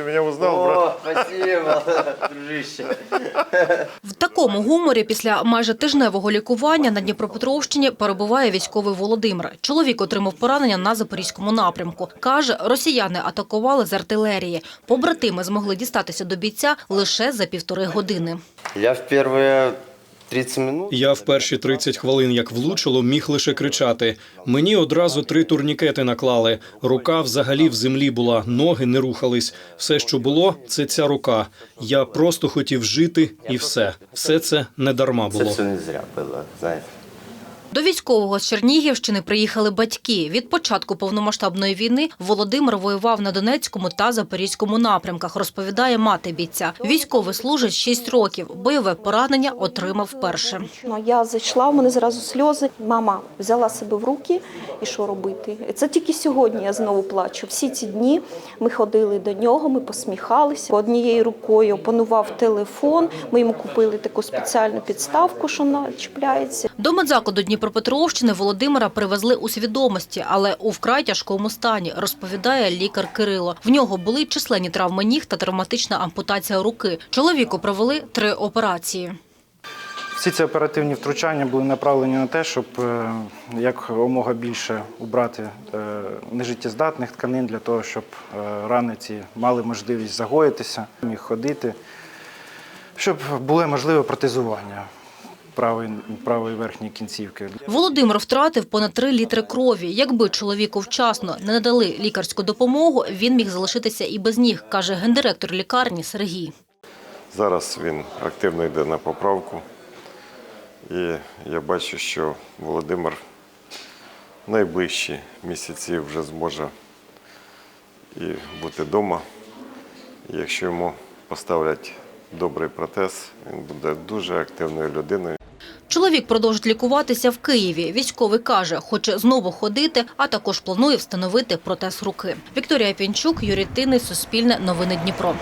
Ты меня узнал, брат? О, спасибо, дружище. В такому гуморі після майже тижневого лікування на Дніпропетровщині перебуває військовий Володимир. Чоловік отримав поранення на запорізькому напрямку. Каже, росіяни атакували з артилерії. Побратими змогли дістатися до бійця лише за півтори години. Я в первые 30 минут... Я в перші 30 хвилин, як влучило, міг лише кричати. Мені одразу три турнікети наклали. Рука взагалі в землі була, ноги не рухались. Все, що було, це ця рука. Я просто хотів жити, і все. Все це не дарма Це було. все не зря було, знаете. До військового з Чернігівщини приїхали батьки. Від початку повномасштабної війни Володимир воював на Донецькому та Запорізькому напрямках, розповідає мати бійця. Військовий служить 6 років. Бойове поранення отримав вперше. Ну, Я зайшла, у мене зразу сльози. Мама взяла себе в руки і що робити? Це тільки сьогодні я знову плачу. Всі ці дні ми ходили до нього, ми посміхалися. Однією рукою опанував телефон. Ми йому купили таку спеціальну підставку, що вона чіпляється. До медзакладу Дніпропетровщини Володимира привезли у свідомості, але у вкрай тяжкому стані, розповідає лікар Кирило. В нього були численні травми ніг та травматична ампутація руки. Чоловіку провели три операції. Всі ці оперативні втручання були направлені на те, щоб е, якомога більше убрати е, нежиттєздатних тканин для того, щоб е, рани ці мали можливість загоїтися, міг ходити, щоб було можливе протезування правої, правої верхньої кінцівки. Володимир втратив понад 3 літри крові. Якби чоловіку вчасно не надали лікарську допомогу, він міг залишитися і без ніг, каже гендиректор лікарні Сергій. Зараз він активно йде на поправку. І я бачу, що Володимир в найближчі місяці вже зможе і бути вдома. Якщо йому поставлять добрий протез, він буде дуже активною людиною. Чоловік продовжить лікуватися в Києві. Військовий каже, хоче знову ходити, а також планує встановити протез руки. Вікторія Пінчук, Юрій Тини, Суспільне, Новини Дніпро.